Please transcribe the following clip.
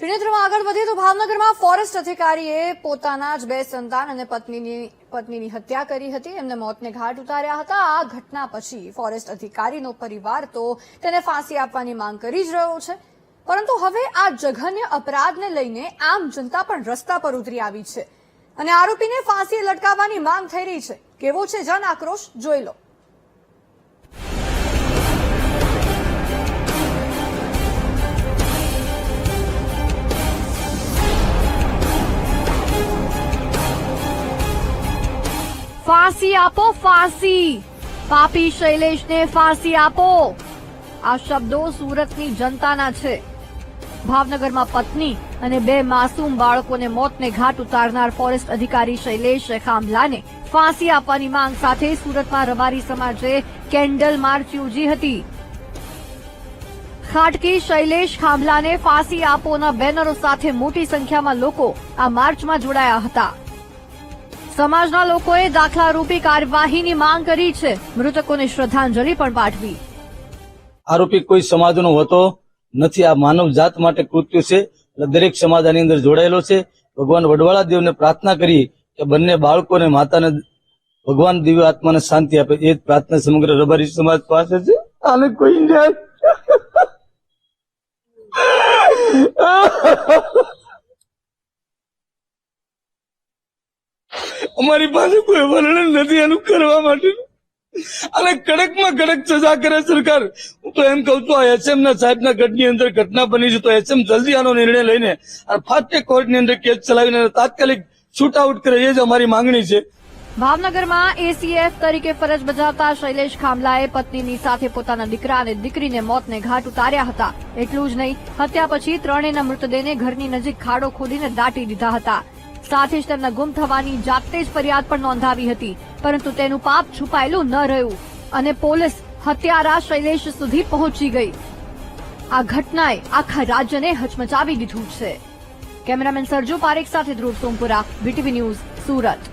ત્રિનેત્રમાં આગળ વધીએ તો ભાવનગરમાં ફોરેસ્ટ અધિકારીએ પોતાના જ બે સંતાન અને પત્નીની પત્નીની હત્યા કરી હતી. એમને મોતને ઘાટ ઉતાર્યા હતા. આ ઘટના પછી ફોરેસ્ટ અધિકારીનો પરિવાર તો તેને ફાંસી આપવાની માંગ કરી જ રહ્યો છે. પરંતુ હવે આ જઘન્ય અપરાધને લઈને આમ જનતા પણ રસ્તા પર ઉતરી આવી છે. અને આરોપીને ફાંસીએ લટકાવવાની માંગ થઈ રહી છે. કેવો છે જન આક્રોશ? જોઈ લો. ફાંસી આપો, ફાંસી. પાપી શૈલેષને ફાંસી આપો. આ શબ્દો સુરતની જનતાના છે. ભાવનગરમાં પત્ની અને બે માસૂમ બાળકોને મોતને ઘાટ ઉતારનાર ફોરેસ્ટ અધિકારી શૈલેષ ખાંભલાને ફાંસી આપવાની માંગ સાથે સુરતમાં રબારી સમાજે કેન્ડલ માર્ચ યોજી હતી. ખાટકી શૈલેષ ખાંભલાને ફાંસી આપોના બેનરો સાથે મોટી સંખ્યામાં લોકો આ માર્ચમાં જોડાયા હતા. સમાજના લોકોએ દાખલારૂપી કાર્યવાહીની માંગ કરી છે. મૃતકોને શ્રદ્ધાંજલિ પણ પાઠવી. આરોપી કોઈ સમાજનો હતો નથી. આ માનવ જાત માટે કૃત્ય છે. દરેક સમાજ આની અંદર જોડાયેલો છે. ભગવાન વડવાળા દેવને પ્રાર્થના કરી કે બંને બાળકો અને માતાને ભગવાન દિવ્ય આત્માને શાંતિ આપે. એ જ પ્રાર્થના સમગ્ર રબારી સમાજ પાસે છે. આને કોઈ ન્યાય અમારી પાસે કોઈ વર્ણન નથી એનું કરવા માટે. અને કડકમાં કડક સજા કરે સરકાર. હું તો એમ કઉ છું, આ એસએમ ના સાહેબ ના ગઢની અંદર ઘટના બની છે તો એસએમ જલ્દી આનો નિર્ણય લઈને ફાસ્ટ ફાસ્ટ કોર્ટની અંદર કેસ ચલાવીને તાત્કાલિક શૂટ આઉટ કરે, એ જ અમારી માંગણી છે. ભાવનગરમાં એસીએફ તરીકે ફરજ બજાવતા શૈલેષ ખામલાએ પત્નીની સાથે પોતાના દીકરા અને દીકરીને મોતને ઘાટ ઉતાર્યા હતા. એટલું જ નહીં, હત્યા પછી ત્રણેયના મૃતદેહને ઘરની નજીક ખાડો ખોદીને દાટી દીધા હતા. સાથે જ તેમના ગુમ થવાની જાતે જ ફરિયાદ પણ નોંધાવી હતી, પરંતુ તેનું પાપ છુપાયેલું ન રહ્યું અને પોલીસ હત્યારા શૈલેષ સુધી પહોંચી ગઈ. આ ઘટનાએ આખા રાજ્યને હચમચાવી દીધું છે. કેમેરામેન સરજુ પારેખ સાથે ધ્રુવ સોમપુરા બીટીવી ન્યૂઝ સુરત.